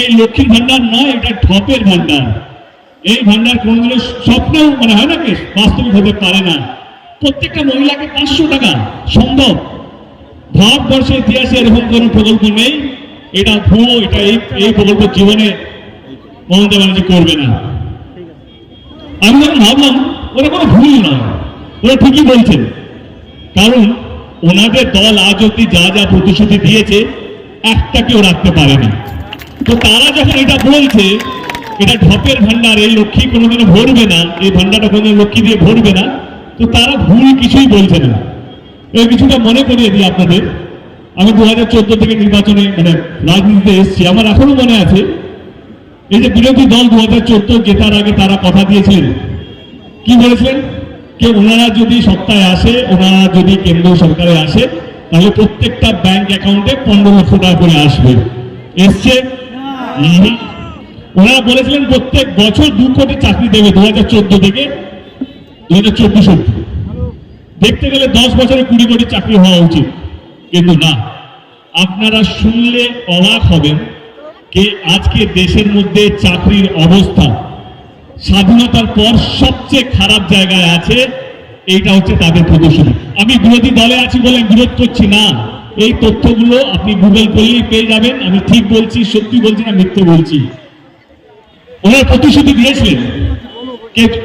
এই লক্ষ্মীর ভান্ডার? নয় এটা ঠপের ভান্ডার। এই ভান্ডার কোনোদিনও স্বপ্নেও মানে হয় না কি? বাস্তবিক হতে পারে না। প্রত্যেকটা মহিলাকে পাঁচশো টাকা, সম্ভব। ভারতবর্ষের ইতিহাসে এরকম কোনো প্রকল্প নেই। এটা ভুয়ো, এটা এই এই প্রকল্প জীবনে মমতা ব্যানার্জি করবে না। আমি যখন ভাবলাম, ওরা কোনো ভুল নয়, ওরা ঠিকই বলছেন। কারণ ওনাদের দল আজ অব্দি যা যা প্রতিশ্রুতি দিয়েছে, একটাকেও রাখতে পারেনি। তো তারা যখন এটা বলছে, এটা ঢপের ভান্ডার এই লক্ষ্মী কোনোদিনও ভরবে না, এই ভান্ডারটা কোনোদিন লক্ষ্মী দিয়ে ভরবে না, তো তারা ভুল কিছুই বলছে না। এই কিছুটা মনে করিয়ে দিই আপনাদের। আমি দু হাজার চোদ্দ থেকে নির্বাচনে মানে রাজনীতিতে এসেছি। আমার এখনও মনে আছে, এই যে বিরোধী দল দু হাজার চোদ্দ জেতার আগে তারা কথা দিয়েছিলেন। কি বলেছিলেন? যে ওনারা যদি সপ্তাহে আসে, ওনারা যদি কেন্দ্রীয় সরকারে আসে, তাহলে প্রত্যেকটা ব্যাংক অ্যাকাউন্টে পনেরো লক্ষ টাকা করে আসবে। এসছে ওনারা বলেছিলেন প্রত্যেক বছর দু কোটি চাকরি দেবে দু হাজার চোদ্দ থেকে দু হাজার চব্বিশ অব্দি দেখতে গেলে দশ বছরে কুড়ি কোটি চাকরি হওয়া উচিত, কিন্তু না। আপনারা শুনলে অবাক হবেন যে আজকে দেশের মধ্যে চাকরির অবস্থা স্বাধীনতার পর সবচেয়ে খারাপ জায়গায় আছে, এইটা হচ্ছে তাদের প্রদর্শনী। আমি বিরোধী দলে আছি বলে বিরোধ করছি না। এই তথ্যগুলো আপনি গুগল করলেই পেয়ে যাবেন। আমি ঠিক বলছি, সত্যি বলছি না মিথ্যে বলছি। ওনার প্রতিশ্রুতি দিয়েছিলেন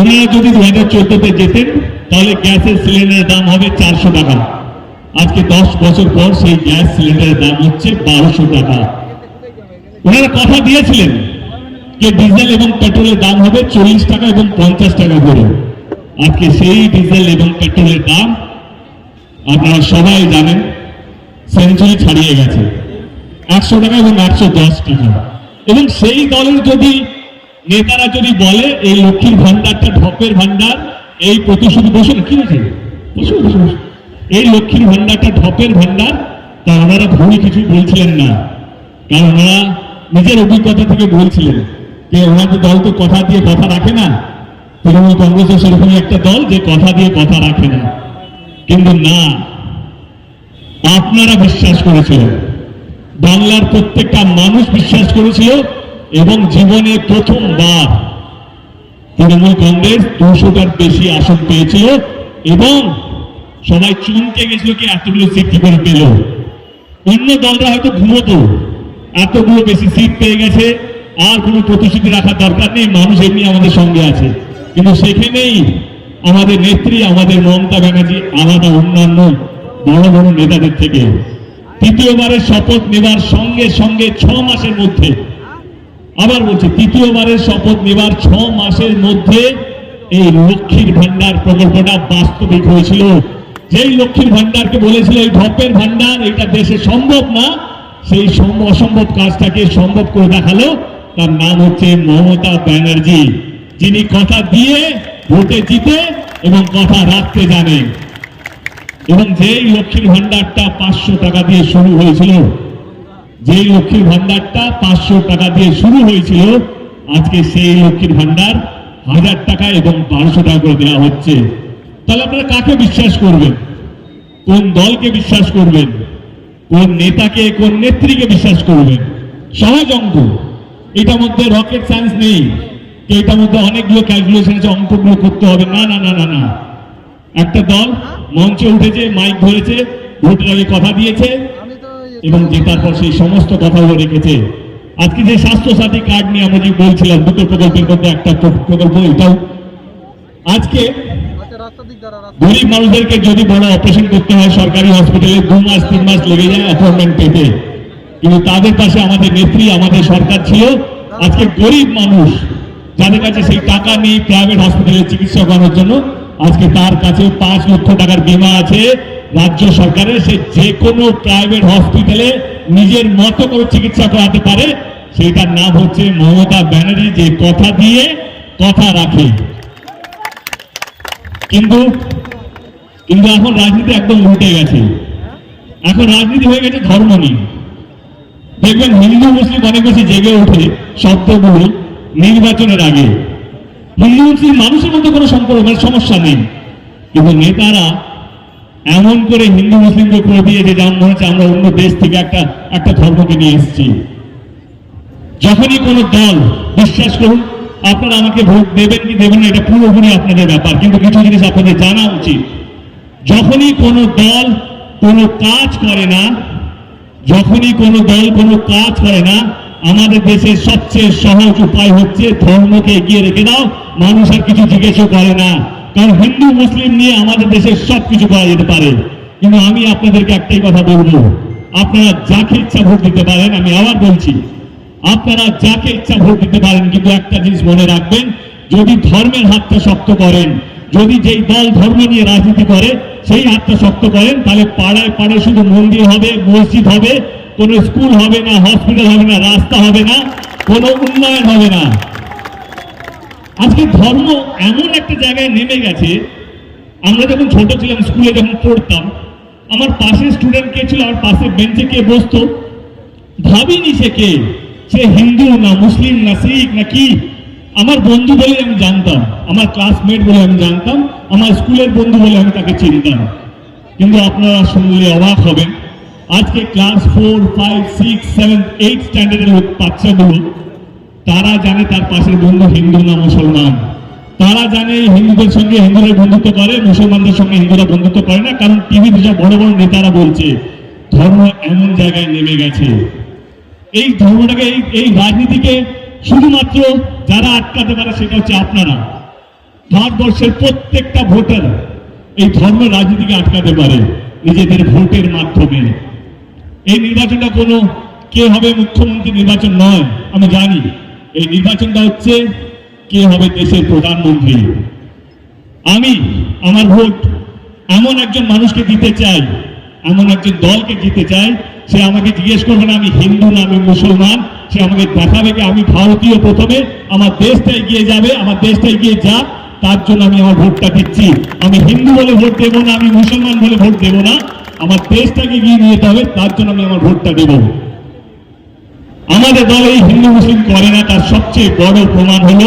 ওনারা যদি দু হাজার চোদ্দতে যেতেন, তাহলে গ্যাসের সিলিন্ডারের দাম হবে চারশো টাকা। আজকে দশ বছর পর সেই গ্যাস সিলিন্ডারের দাম হচ্ছে বারোশো টাকা। ওনারা কথা দিয়েছিলেন যে ডিজেল এবং পেট্রোলের দাম হবে চল্লিশ টাকা এবং পঞ্চাশ টাকা করে। আজকে সেই ডিজেল এবং পেট্রোলের দাম আপনারা সবাই জানেন সেঞ্চুরি ছাড়িয়ে গেছে। একশো টাকা এবং একশো দশ টাকা। এবং সেই দলের যদি নেতারা যদি বলে, এই লক্ষ্মীর ভান্ডারটা ঢপের ভান্ডার এই প্রতিশ্রুতি বসুন কি বসুন। এই লক্ষ্মীর ভান্ডারটা ঢপের ভান্ডার তা ওনারা ভুল কিছু বলছিলেন না। কারণ ওনারা নিজের অভিজ্ঞতা থেকে বলছিলেন যে ওনাদের দল তো কথা দিয়ে কথা রাখে না। তৃণমূল কংগ্রেসও সেরকমই একটা দল যে কথা দিয়ে কথা রাখে না। কিন্তু না আপনারা বিশ্বাস করেছিল বাংলার প্রত্যেকটা মানুষ বিশ্বাস করেছিল এবং জীবনে প্রথমবার তৃণমূল কংগ্রেস দুশোটার বেশি আসন পেয়েছিল এবং সবাই চমকে গেছিল কি এতগুলো সিট কি করে পেল। অন্য দলরা হয়তো ঘুমতো, এতগুলো বেশি সিট পেয়ে গেছে, আর কোনো প্রতিশ্রুতি রাখার দরকার নেই, মানুষ এমনি আমাদের সঙ্গে আছে। কিন্তু সেখানেই আমাদের নেত্রী, আমাদের মমতা ব্যানার্জি, আলাদা অন্যান্য বড় বড় নেতাদের থেকে তৃতীয়বারের শপথ নেবার সঙ্গে সঙ্গে ছ মাসের মধ্যে, আবার বলছি, তৃতীয়বারের শপথ নেবার ছ মাসের মধ্যে এই লক্ষ্মীর ভান্ডার প্রকল্পটা বাস্তবিক হয়েছিল। যেই লক্ষ্মীর ভান্ডারকে বলেছিল, এই ঢপের ভান্ডার এটা দেশে সম্ভব না, সেই অসম্ভব কাজটাকে সম্ভব করে দেখাল। তার নাম হচ্ছে মমতা ব্যানার্জি, যিনি কথা দিয়ে, ভোটে জিতে এবং কথা রাখতে জানেন। এবং যেই লক্ষ্মীর ভান্ডারটা পাঁচশো টাকা দিয়ে শুরু হয়েছিল, যেই লক্ষ্মীর ভান্ডারটা পাঁচশো টাকা দিয়ে শুরু হয়েছিল, আজকে সেই লক্ষ্মীর ভান্ডার হাজার টাকা এবং বারোশো টাকা করে দেওয়া হচ্ছে। তাহলে আপনারা কাকে বিশ্বাস করবেন? কোন দলকে বিশ্বাস করবেন? কোন নেতাকে, কোন নেত্রীকে বিশ্বাস করবেন? সহজ অঙ্ক। এটার মধ্যে রকেট সায়েন্স নেই। এটার মধ্যে অনেকগুলো ক্যালকুলেশন আছে, অঙ্কগুলো করতে হবে। না না না না না। একটা দল মঞ্চে উঠেছে মাইক ধরেছে ভোটের আগে কথা দিয়েছে এবং জেতার পর সেই সমস্ত কথাগুলো রেখেছে। আজকে যে স্বাস্থ্য সাথী কার্ড নিয়ে আমরা যে বলছিলাম দুটো প্রকল্পের মধ্যে একটা প্রকল্প এটাও। আজকে আচ্ছা গরিব মানুষদেরকে যদি বড় অপারেশন করতে হয় সরকারি হসপিটালে দু মাস তিন মাস লেগে যায় অ্যাপয়েন্টমেন্ট পেতে। কিন্তু তাদের পাশে আমাদের নেত্রী আমাদের সরকার ছিল। আজকে গরিব মানুষ যাদের কাছে সেই টাকা নেই প্রাইভেট হসপিটালে চিকিৎসা করানোর জন্য আজকে তার কাছে পাঁচ লক্ষ টাকার বীমা আছে। রাজ্য সরকারের সে যে কোনো প্রাইভেট হসপিটালে নিজের মতো করে চিকিৎসা করাতে পারে। সেইটার নাম হচ্ছে মমতা ব্যানার্জি যে কথা দিয়ে কথা রাখে। কিন্তু কিন্তু এখন রাজনীতি একদম উল্টে গেছে। এখন রাজনীতি হয়ে গেছে ধর্ম নিয়ে। দেখবেন হিন্দু, মুসলিম অনেক বেশি জেগে ওঠে শব্দগুলো নির্বাচনের আগে। মুসলিম মানুষের মধ্যে কোনো সম্পর্ক মানে সমস্যা নেই। কিন্তু নেতারা এমন করে হিন্দু, মুসলিমকে করে দিয়েছে যেমন মনে হচ্ছে আমরা অন্য দেশ থেকে একটা একটা ধর্মকে নিয়ে এসেছি। যখনই কোনো দল, বিশ্বাস করুন, আপনারা আমাকে ভোট দেবেন কি দেবেন না, এটা পুরোপুরি আপনাদের ব্যাপার, কিন্তু কিছু জিনিস আপনাদের জানা উচিত। যখনই কোনো দল কোনো কাজ করে না, যখনই কোনো দল কোনো কাজ করে না আমাদের দেশের সবচেয়ে সহজ উপায় হচ্ছে ধর্মকে এগিয়ে রেখে দাও, মানুষ আর কিছু জিজ্ঞেসও করে না। কারণ হিন্দু, মুসলিম নিয়ে আমাদের দেশে সব কিছু করা যেতে পারে। কিন্তু আমি আপনাদেরকে একটাই কথা বলব, আপনারা যাকে ইচ্ছা ভোট দিতে পারেন, আমি আবার বলছি, আপনারা যাকে ইচ্ছা ভোট দিতে পারেন, কিন্তু একটা জিনিস মনে রাখবেন, যদি ধর্মের হাতটা শক্ত করেন, যদি যেই দল ধর্ম নিয়ে রাজনীতি করে, সেই হাতটা শক্ত করেন, তাহলে পাড়ায় পাড়ায় শুধু মন্দির হবে, মসজিদ হবে কোনো স্কুল হবে না, হসপিটাল হবে না, রাস্তা হবে না, কোনো উন্নয়ন হবে না। আজকে ধর্ম এমন একটা জায়গায় নেমে গেছে, আমরা যখন ছোট ছিলাম, স্কুলে যখন পড়তাম, আমার পাশে স্টুডেন্ট কে ছিল, আমার পাশে বেঞ্চে কে বসতো, ভাবিনি সে কে? সে হিন্দু না মুসলিম না শিখ না কি? আমার বন্ধু বলে আমি জানতাম, আমার ক্লাসমেট বলে আমি জানতাম, আমার স্কুলের বন্ধু বলে আমি তাকে চিনতাম। কিন্তু আপনারা শুনলে অবাক হবেন আজকে class four five six seven eight স্ট্যান্ডার্ডের লোক বাচ্চাগুলো, তারা জানে তার পাশের বন্ধু হিন্দু না মুসলমান। তারা জানে হিন্দুদের সঙ্গে হিন্দুরা বন্ধুত্ব করে, মুসলমানদের সঙ্গে হিন্দুরা বন্ধুত্ব করে না, কারণ টিভিতে সব বড় বড় নেতারা বলছে, ধর্ম এমন জায়গায় নেমে গেছে। এই ধর্মটাকে, এই এই রাজনীতিকে শুধুমাত্র যারা আটকাতে পারে সেটা হচ্ছে আপনারা। ভারতবর্ষের প্রত্যেকটা ভোটার এই ধর্ম রাজনীতিকে আটকাতে পারে নিজেদের ভোটের মাধ্যমে। এই নির্বাচনটা কোনো কে হবে মুখ্যমন্ত্রী নির্বাচন নয়, আমি জানি। এই নির্বাচনটা হচ্ছে কে হবে দেশের প্রধানমন্ত্রী। আমি, আমার ভোট এমন একজন মানুষকে দিতে চাই, এমন একজন দলকে দিতে চাই, সে আমাকে জিজ্ঞেস করবে না আমি হিন্দু না আমি মুসলমান, সে আমাকে দেখাবে কি আমি ভারতীয় প্রথমে, আমার দেশটা এগিয়ে যাবে, আমার দেশটা এগিয়ে যাক, তার জন্য আমি আমার ভোটটা দিচ্ছি। আমি হিন্দু বলে ভোট দেবো না, আমি মুসলমান বলে ভোট দেবো না আমার দেশটাকে এগিয়ে নিয়ে যেতে হবে তার জন্য আমি আমার ভোটটা দেবো। আমাদের দল এই হিন্দু মুসলিম করে না, তার সবচেয়ে বড় প্রমাণ হলো,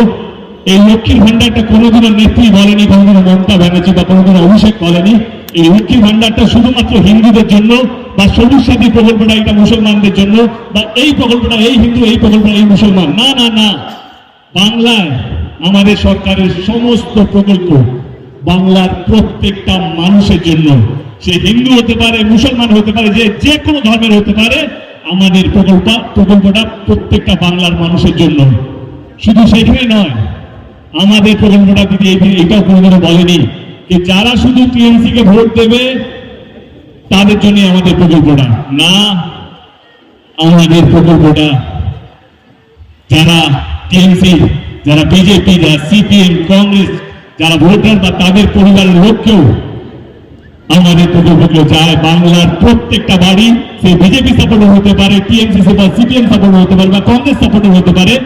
এই লক্ষ্মীর ভান্ডারটা কোনোদিনও নেত্রী বলেনি, কোনোদিনও মমতা ব্যানার্জি বা কোনোদিনও অভিষেক বলেনি। এই লক্ষ্মীর ভান্ডারটা শুধুমাত্র হিন্দুদের জন্য বা সবুজ সাথী প্রকল্পটা এটা মুসলমানদের জন্য বা এই প্রকল্পটা এই হিন্দু, এই প্রকল্পটা এই মুসলমান। না না না। বাংলায় আমাদের সরকারের সমস্ত প্রকল্প বাংলার প্রত্যেকটা মানুষের জন্য। সে হিন্দু হতে পারে, মুসলমান হতে পারে, যে যে কোনো ধর্মের হতে পারে, আমাদের প্রকল্প, প্রকল্পটা প্রত্যেকটা বাংলার মানুষের জন্য। শুধু সেখানে নয়, আমাদের প্রকল্পটা দিদি এটাও কোনোদিনও বলেনি যে যারা শুধু টিএমসি কে ভোট দেবে, তাদের জন্য আমাদের প্রকল্পটা। না, আমাদের প্রকল্পটা যারা টিএমসি, যারা বিজেপি, যারা সিপিএম, কংগ্রেস যারা ভোটার বা তাদের পরিবারের লোককেও আমাদের প্রকল্পগুলো যায়। বাংলার প্রত্যেকটা বাড়ি সে বিজেপি সাপোর্টার হতে পারে, টিএমসি বা সিপিএম সাপোর্টার হতে পারে বা কংগ্রেস সাপোর্টার হতে পারে।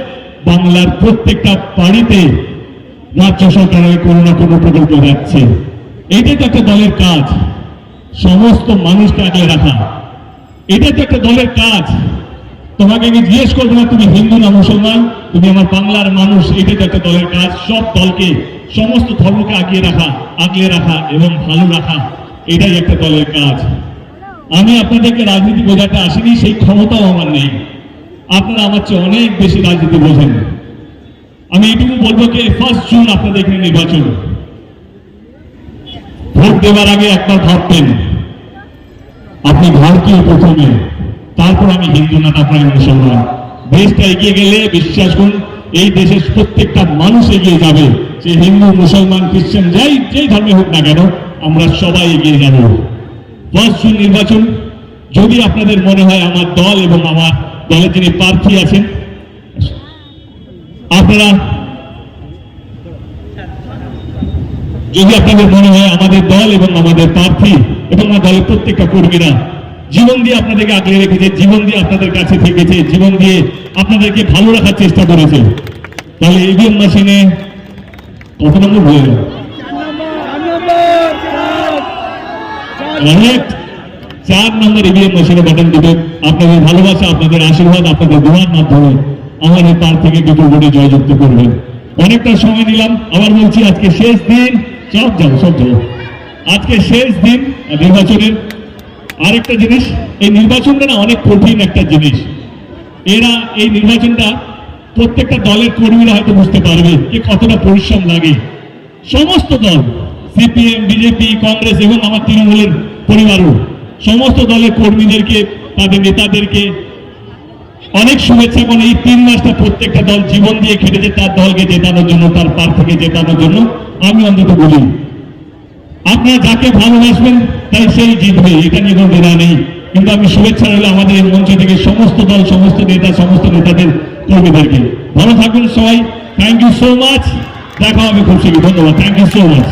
বাংলার প্রত্যেকটা বাড়িতে রাজ্য সরকারের কোনো না কোনো প্রকল্প যাচ্ছে। এটাই তো একটা দলের কাজ। সমস্ত মানুষকে আগলে রাখা। এটা তো একটা দলের কাজ। তোমাকে আমি জিজ্ঞেস করব না, তুমি হিন্দু না মুসলমান, তুমি আমার বাংলার মানুষ এটা তো একটা দলের কাজ। সব দলকে, সমস্ত ধর্মকে আগিয়ে রাখা, আগলে রাখা এবং ভালো রাখা, এটাই একটা দলের কাজ। আমি আপনাদেরকে রাজনীতি বোঝাতে আসিনি, সেই ক্ষমতাও আমার নেই। আপনারা আমার চেয়ে অনেক বেশি রাজনীতি বোঝেন। আমি এটুকু বলব যে ফার্স্ট জুন আপনাদের এখানে নির্বাচন। ভোট দেওয়ার আগে একবার ভাবতেন, আপনি ভারতীয় প্রথমে। তারপর আমি হিন্দু না তারপর আমি মুসলমান দেশটা এগিয়ে গেলে, বিশ্বাস করুন, এই দেশের প্রত্যেকটা মানুষ এগিয়ে যাবে। সে হিন্দু, মুসলমান, খ্রিস্টান, যাই, যেই ধর্মে হোক না কেন, আমরা সবাই এগিয়ে যাব। ফার্স্ট জুন নির্বাচন, যদি আপনাদের মনে হয় আমার দল এবং আমার দলের যিনি প্রার্থী আছেন, আপনারা, যদি আপনাদের মনে হয় আমাদের দল এবং আমাদের প্রার্থী এবং আমার দলের প্রত্যেকটা কর্মীরা জীবন দিয়ে আপনাদেরকে আগলে রেখেছে, জীবন দিয়ে আপনাদের কাছে থেকেছে, জীবন দিয়ে আপনাদেরকে ভালো রাখার চেষ্টা করেছে। তাহলে ইভিএম মেশিনে কত নম্বর অনেক চার নম্বর ইভিএম মেশিনে বাটন দিবে আপনাদের ভালোবাসা, আপনাদের আশীর্বাদ, আপনাদের দোয়ার মাধ্যমে আমাদের প্রার্থীকে বিপুল ভোটে জয়যুক্ত করবেন। অনেকটা সময় নিলাম, আবার বলছি আজকে শেষ দিন সব যাও সব যাও। আজকে শেষ দিন নির্বাচনের আরেকটা জিনিস, এই নির্বাচনটা না অনেক কঠিন একটা জিনিস। এরা এই নির্বাচনটা প্রত্যেকটা দলের কর্মীরা হয়তো বুঝতে পারবে যে কতটা পরিশ্রম লাগে। সমস্ত দল, সিপিএম, বিজেপি, কংগ্রেস এবং আমার তৃণমূলের পরিবারও, সমস্ত দলের কর্মীদেরকে, তাদের নেতাদেরকে অনেক শুভেচ্ছা এবং এই তিন মাসটা প্রত্যেকটা দল জীবন দিয়ে খেটেছে তার দলকে জেতানোর জন্য, তার প্রার্থীকে জেতানোর জন্য। আমি অন্তত বলি আপনারা যাকে ভালোবাসবেন, তাই সেই জিতবে, এটা নিয়ে কোনো দ্বিধা নেই। কিন্তু আমি শুভেচ্ছা রইল আমাদের মঞ্চ থেকে সমস্ত দল, সমস্ত নেতা, সমস্ত নেতাদের, কর্মীদেরকে। ভালো থাকবেন সবাই। থ্যাংক ইউ সো মাচ দেখা হবে খুব শীঘ্র ধন্যবাদ। থ্যাংক ইউ সো মাচ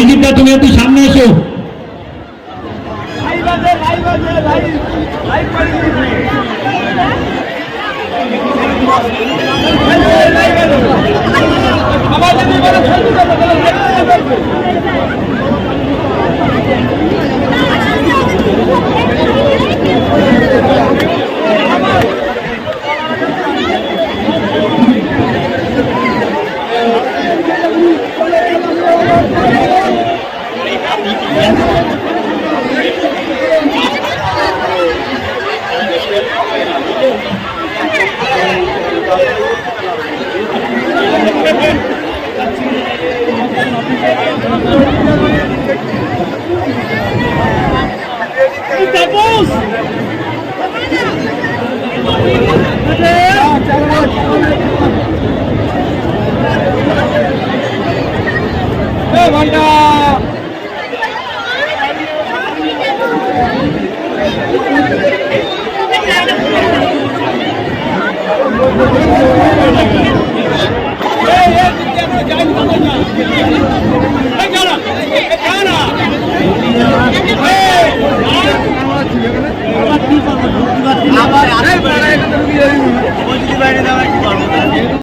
বিজিতদা তুমি একটু সামনে এসো